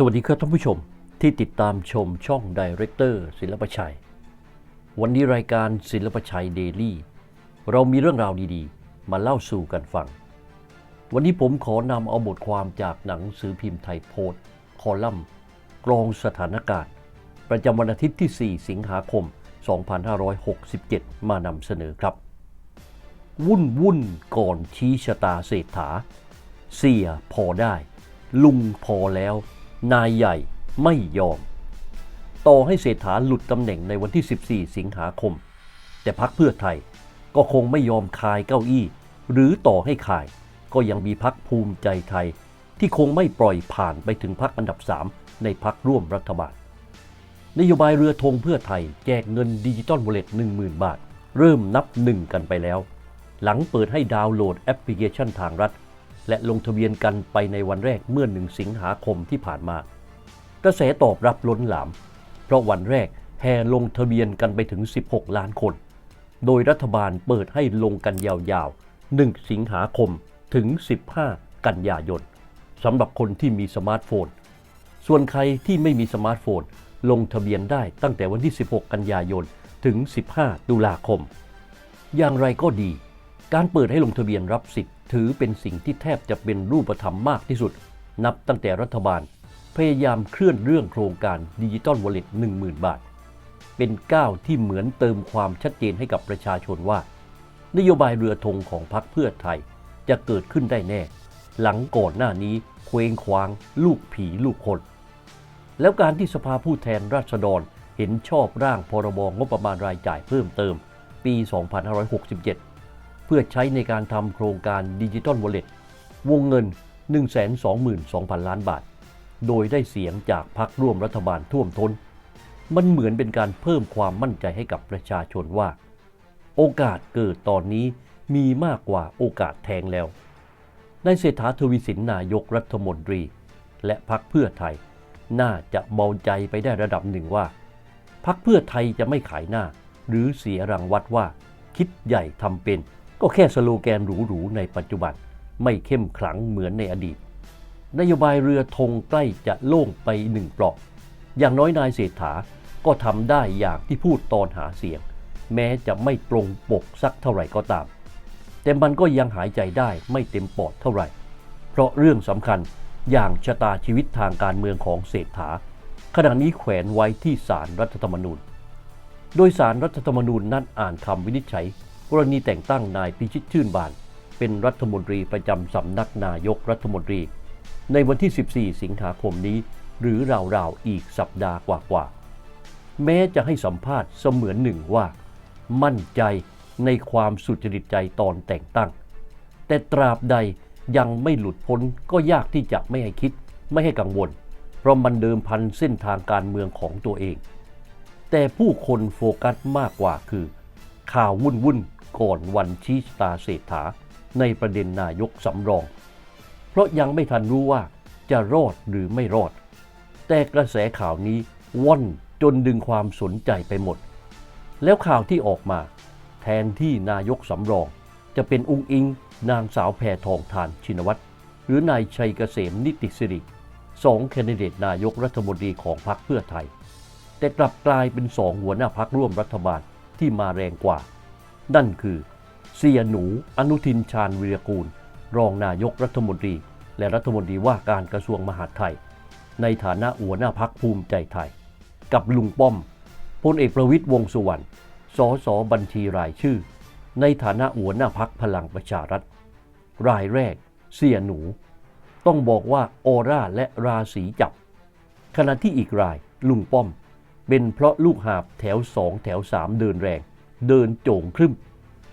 สวัสดีครับท่านผู้ชมที่ติดตามชมช่องดีเรคเตอร์ศิลปชัย วันนี้รายการศิลปชัยเดลี่เรามีเรื่องราวดีๆ มาเล่าสู่กันฟัง วันนี้ผมขอนำเอาบทความจากหนังสือพิมพ์ไทยโพสต์คอลัมน์กรองสถานการณ์ ประจำวันอาทิตย์ที่ 4 สิงหาคม 2567 มานำเสนอครับ วุ่นวุ่นก่อนชี้ชะตาเศรษฐา เสียพอได้ ลุงพอแล้ว นายใหญ่ไม่ยอม ต่อให้เศรษฐาหลุดตำแหน่งในวันที่ 14 สิงหาคม แต่พักเพื่อไทยก็คงไม่ยอมคายเก้าอี้ หรือต่อให้คายก็ยังมีพักภูมิใจไทย ที่คงไม่ปล่อยผ่านไปถึงพักอันดับ 3 ในพักร่วมรัฐบาล นโยบายเรือธงเพื่อไทยแจกเงินดิจิตอลวอลเล็ต10,000 บาท เริ่มนับหนึ่งกันไปแล้ว หลังเปิดให้ดาวน์โหลดแอปพลิเคชันทางรัฐ และลงทะเบียนกันไปในวันแรกเมื่อหนึ่งสิงหาคมที่ผ่านมา กระแสตอบรับล้นหลาม เพราะวันแรกแห่ลงทะเบียนกันไปถึง 16 ล้านคน โดยรัฐบาลเปิดให้ลงกันยาวๆ 1 สิงหาคมถึง 15 กันยายนสำหรับคนที่มีสมาร์ทโฟน ส่วนใครที่ไม่มีสมาร์ทโฟน ลงทะเบียนได้ตั้งแต่วันที่ 16 กันยายนถึง 15 ตุลาคม อย่างไรก็ดี การเปิดให้ลงทะเบียนรับสิทธิ์ ถือเป็นสิ่งที่แทบจะเป็นรูปธรรมมากที่สุด นับตั้งแต่รัฐบาล พยายามเคลื่อนเรื่องโครงการดิจิตอลวอลเล็ต10,000 บาท เป็นก้าวที่เหมือนเติมความชัดเจนให้กับประชาชนว่า นโยบายเรือธงของพรรคเพื่อไทยจะเกิดขึ้นได้แน่ หลังก่อนหน้านี้เคว้งคว้าง ลูกผีลูกคน แล้วการที่สภาผู้แทนราษฎรเห็นชอบร่างพรบงบประมาณรายจ่ายเพิ่มเติม ปี 2567 เพื่อใช้ในการทำโครงการดิจิตอลวอลเล็ตวงเงิน 122,000 ล้านบาท โดยได้เสียงจากพรรคร่วมรัฐบาลท่วมทน้น มันเหมือนเป็นการเพิ่มความมั่นใจให้กับประชาชนว่า โอกาสเกิดตอนนี้มีมากกว่าโอกาสแทงแล้วในเศรษฐาทวีสินนายกรัฐมนตรี และพรรคเพื่อไทย น่าจะเบาใจไปได้ระดับหนึ่งว่าพรรคเพื่อไทยจะไม่ขายหน้า หรือเสียรังวัดว่าคิดใหญ่ทำเป็น ก็แค่สโลแกนหรูๆในปัจจุบันไม่เข้มขลังเหมือนในอดีต นโยบายเรือธงใกล้จะโล่งไปหนึ่งเปลาะอย่างน้อยนายเศรษฐาก็ทำได้อย่างที่พูดตอนหาเสียง แม้จะไม่ตรงปกสักเท่าไหร่ก็ตาม แต่มันก็ยังหายใจได้ไม่เต็มปอดเท่าไหร่ เพราะเรื่องสำคัญอย่างชะตาชีวิตทางการเมืองของเศรษฐา ขณะนี้แขวนไว้ที่ศาลรรัฐธรรมนูญ โดยสารรัฐธรรมนูญนัดอ่านคำวินิจฉัย กรณีแต่งตั้งนายพิชิตชื่นบาน เป็นรัฐมนตรีประจำสำนักนายกรัฐมนตรี ในวันที่ 14 สิงหาคมนี้ หรือราวๆอีกสัปดาห์กว่าๆแม้จะให้สัมภาษณ์เสมือนหนึ่งว่า มั่นใจในความสุจริตใจตอนแต่งตั้ง แต่ตราบใดยังไม่หลุดพ้นก็ยากที่จะไม่ให้คิดไม่ให้กังวล เพราะมันเดิมพันเส้นทางการเมืองของตัวเอง แต่ผู้คนโฟกัสมากกว่าคือ ข่าววุ่นวุ่น ก่อนวันชี้ชะตาเศรษฐาในประเด็นนายกสำรอง เพราะยังไม่ทันรู้ว่าจะรอดหรือไม่รอด แต่กระแสข่าวนี้ว่อนจนดึงความสนใจไปหมด แล้วข่าวที่ออกมา แทนที่นายกสำรอง จะเป็นองอิงนางสาวแพทองทานชินวัตรหรือนายชัยเกษมนิติสิริสองแคนดิเดตนายกรัฐมนตรีของพรรคเพื่อไทย แต่กลับกลายเป็นสองหัวหน้าพักร่วมรัฐบาลที่มาแรงกว่า นั่นคือเสียหนูอนุทินชาญวีรกูล รองนายกรัฐมนตรี และรัฐมนตรีว่าการกระทรวงมหาดไทย ในฐานะหัวหน้าพักภูมิใจไทย กับลุงป้อมพลเอกประวิตยวงสุวรรณสสบัญชีรายชื่อ ในฐานะหัวหน้าพักพลังประชารัฐ รายแรก เสียหนู ต้องบอกว่าออร่าและราศีจับ ขณะที่อีกรายลุงป้อม เป็นเพราะลูกหาบแถวสองแถวสามเดินแรง เดินโจ่งครึ่ม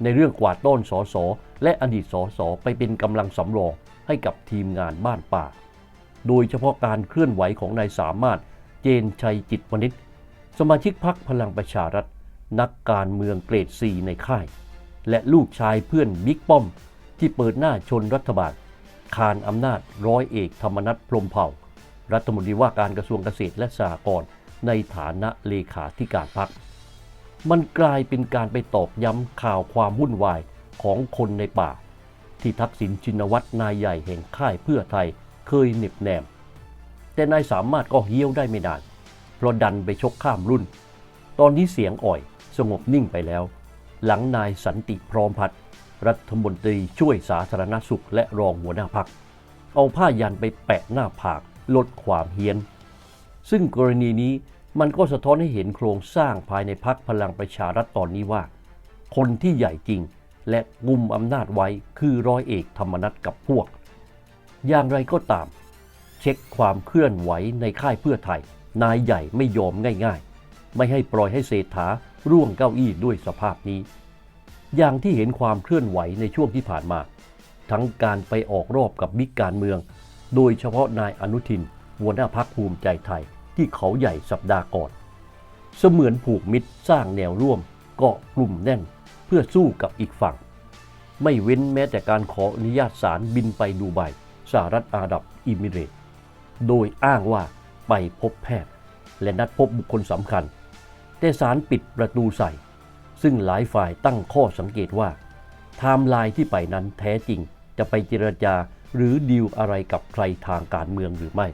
ในเรื่องกวาดต้อนสอสอและอดีตสอสอไปเป็นกำลังสำรองให้กับทีมงานบ้านป่า โดยเฉพาะการเคลื่อนไหวของนายสามารถเจนชัยจิตวณิชสมาชิกพักพลังประชารัฐ นักการเมืองเกรดซีในค่าย และลูกชายเพื่อนบิ๊กป้อม ที่เปิดหน้าชนรัฐบาล คานอำนาจร้อยเอกธรรมนัฐพรมเผ่า รัฐมนตรีว่าการกระทรวงเกษตรและสหกรณ์ในฐานะเลขาธิการพรรค มันกลายเป็นการไปตอกย้ำข่าวความวุ่นวายของคนในป่า ที่ทักษิณชินวัตรนายใหญ่แห่งค่ายเพื่อไทยเคยเหน็บแนม แต่นายสามารถก็เฮี้ยวได้ไม่นาน เพราะดันไปชกข้ามรุ่น ตอนนี้เสียงอ่อยสงบนิ่งไปแล้ว หลังนายสันติพร้อมพัฒน์รัฐมนตรีช่วยสาธารณสุขและรองหัวหน้าพัก เอาผ้ายันไปแปะหน้าผากลดความเฮี้ยน ซึ่งกรณีนี้ มันก็สะท้อนให้เห็นโครงสร้างภายในพักพลังประชารัฐตอนนี้ว่า คนที่ใหญ่จริงและกุมอำนาจไว้คือร้อยเอกธรรมนัฐกับพวก อย่างไรก็ตาม เช็คความเคลื่อนไหวในค่ายเพื่อไทย นายใหญ่ไม่ยอมง่ายๆ ไม่ให้ปล่อยให้เศรษฐาร่วงเก้าอี้ด้วยสภาพนี้ อย่างที่เห็นความเคลื่อนไหวในช่วงที่ผ่านมา ทั้งการไปออกรอบกับบิ๊กการเมือง โดยเฉพาะนายอนุทินหัวหน้าพักภูมิใจไทย ที่เขาใหญ่สัปดาห์ก่อน เสมือนผูกมิตรสร้างแนวร่วมเกาะกลุ่มแน่นเพื่อสู้กับอีกฝั่ง ไม่เว้นแม้แต่การขออนุญาตศาลบินไปดูไบสหรัฐอาหรับอิมิเรตส์โดยอ้างว่าไปพบแพทย์ และนัดพบบุคคลสำคัญ แต่ศาลปิดประตูใส่ ซึ่งหลายฝ่ายตั้งข้อสังเกตว่าไทม์ไลน์ที่ไปนั้นแท้จริงจะไปเจรจาหรือดีลอะไรกับใครทางการเมืองหรือไม่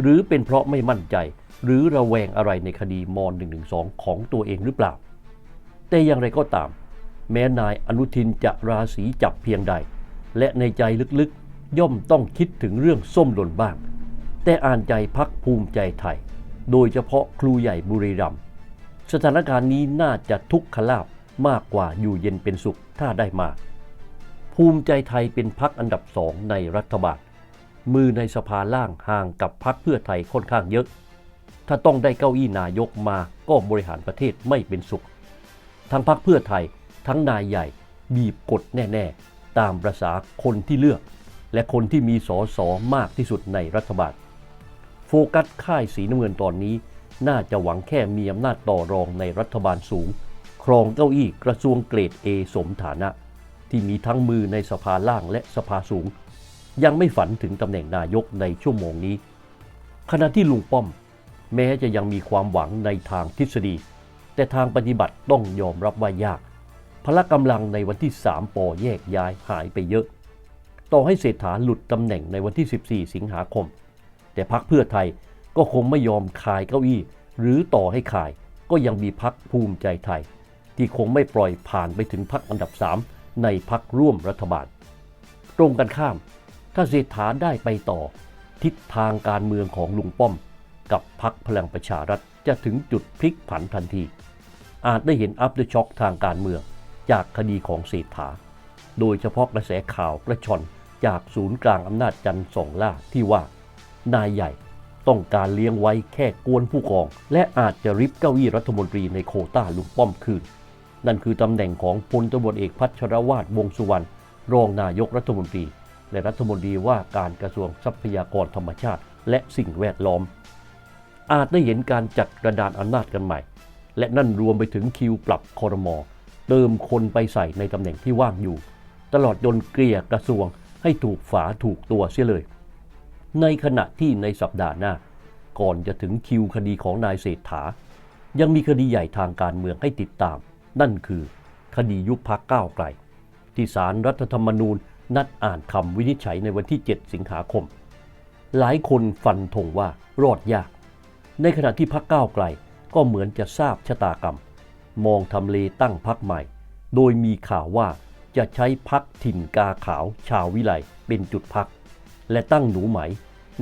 หรือเป็นเพราะไม่มั่นใจ หรือระแวงอะไรในคดีมอ .112 ของตัวเองหรือเปล่า แต่อย่างไรก็ตาม แม้นายอนุทินจะราศีจับเพียงใด และในใจลึกๆ ย่อมต้องคิดถึงเรื่องส้มหล่นบ้าง แต่อ่านใจพักภูมิใจไทย โดยเฉพาะครูใหญ่บุรีรัมย์สถานการณ์นี้น่าจะทุกขลาบมากกว่าอยู่เย็นเป็นสุขถ้าได้มา ภูมิใจไทยเป็นพักอันดับสองในรัฐบาล มือในสภาล่างห่างกับพักเพื่อไทยค่อนข้างเยอะ ถ้าต้องได้เก้าอี้นายกมาก็บริหารประเทศไม่เป็นสุข ทั้งพักเพื่อไทยทั้งนายใหญ่บีบกดแน่ ๆ ตามประษาคนที่เลือก และคนที่มีสอสอมากที่สุดในรัฐบาล โฟกัสค่ายสีน้ำเงินตอนนี้ น่าจะหวังแค่มีอำนาจต่อรองในรัฐบาลสูง ครองเก้าอี้กระทรวงเกรด A สมฐานะ ที่มีทั้งมือในสภาล่างและสภาสูง ยังไม่ฝันถึงตำแหน่งนายกในชั่วโมงนี้ ขณะที่ลุงป้อม แม้จะยังมีความหวังในทางทฤษฎี แต่ทางปฏิบัติต้องยอมรับว่ายาก พละกำลังในวันที่ 3 ปอแยกย้ายหายไปเยอะ ต่อให้เศรษฐาหลุดตำแหน่งในวันที่ 14 สิงหาคม แต่พักเพื่อไทยก็คงไม่ยอมคายเก้าอี้ หรือต่อให้ขายก็ยังมีพักภูมิใจไทย ที่คงไม่ปล่อยผ่านไปถึงพักอันดับ 3 ในพักร่วมรัฐบาล ตรงกันข้าม ถ้าเศรษฐาได้ไปต่อ ทิศทางการเมืองของลุงป้อม กับพักพลังประชารัฐจะถึงจุดพลิกผันทันที อาจได้เห็นอัพเดอช็อกทางการเมืองจากคดีของเศรษฐา โดยเฉพาะกระแสข่าวกระชอนจากศูนย์กลางอำนาจจันทร์สองล่าที่ว่า นายใหญ่ต้องการเลี้ยงไว้แค่กวนผู้กอง และอาจจะริบเก้าอี้รัฐมนตรีในโคต้าลุงป้อมคืน นั่นคือตำแหน่งของพลตำรวจเอกพัชรวาทวงษ์สุวรรณรองนายกรัฐมนตรี และรัฐมนตรีว่าการกระทรวงทรัพยากรธรรมชาติและสิ่งแวดล้อม อาจได้เห็นการจัดกระดานอำนาจกันใหม่ และนั่นรวมไปถึงคิวปรับคอรมอเติมคนไปใส่ในตำแหน่งที่ว่างอยู่ ตลอดจนเกลี่ยกระทรวงให้ถูกฝาถูกตัวเสียเลย ในขณะที่ในสัปดาห์หน้า ก่อนจะถึงคิวคดีของนายเศรษฐา ยังมีคดีใหญ่ทางการเมืองให้ติดตาม นั่นคือ คดียุบพักก้าวไกล ที่สารรัฐธรรมนูญ นัดอ่านคำวินิจฉัยในวันที่ 7 สิงหาคม หลายคนฟันธงว่ารอดยาก ในขณะที่พักก้าวไกลก็เหมือนจะทราบชะตากรรม มองทำเลตั้งพักใหม่ โดยมีข่าวว่าจะใช้พักถิ่นกาขาวชาววิไลเป็นจุดพัก และตั้งหนูไหม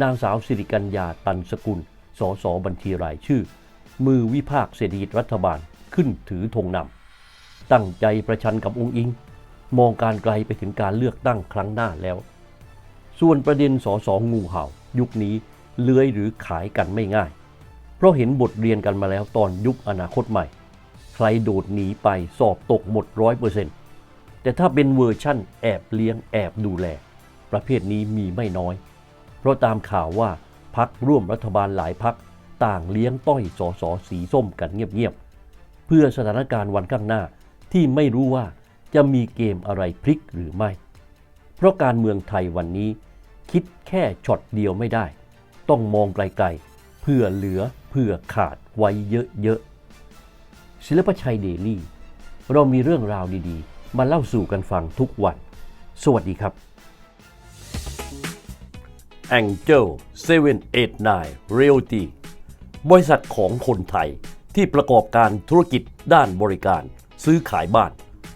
นางสาวสิริกัญญาตันสกุล สสบัญชีรายชื่อ มือวิพากเศรษฐกิจรัฐบาลขึ้นถือธงนำตั้งใจประชันกับองค์อิง มองการไกลไปถึงการเลือกตั้งครั้งหน้าแล้ว ส่วนประเด็นสอสองูเห่า ยุคนี้เลื้อยหรือขายกันไม่ง่าย เพราะเห็นบทเรียนกันมาแล้วตอนยุคอนาคตใหม่ ใครโดดหนีไปสอบตกหมดร้อยเปอร์เซ็นต์แต่ถ้าเป็นเวอร์ชั่นแอบเลี้ยงแอบดูแล ประเภทนี้มีไม่น้อย เพราะตามข่าวว่าพักร่วมรัฐบาลหลายพักต่างเลี้ยงต้อยสอสอสีส้มกันเงียบๆเพื่อสถานการณ์วันข้างหน้าที่ไม่รู้ว่า จะมีเกมอะไรพลิกหรือไม่ เพราะการเมืองไทยวันนี้คิดแค่ช็อตเดียวไม่ได้ ต้องมองไกลๆ เพื่อเหลือเพื่อขาดไว้เยอะๆศิลปชัยเดลี่ เรามีเรื่องราวดีๆ มาเล่าสู่กันฟังทุกวัน สวัสดีครับ Angel 789 Realty บริษัทของคนไทยที่ประกอบการธุรกิจด้านบริการซื้อขายบ้าน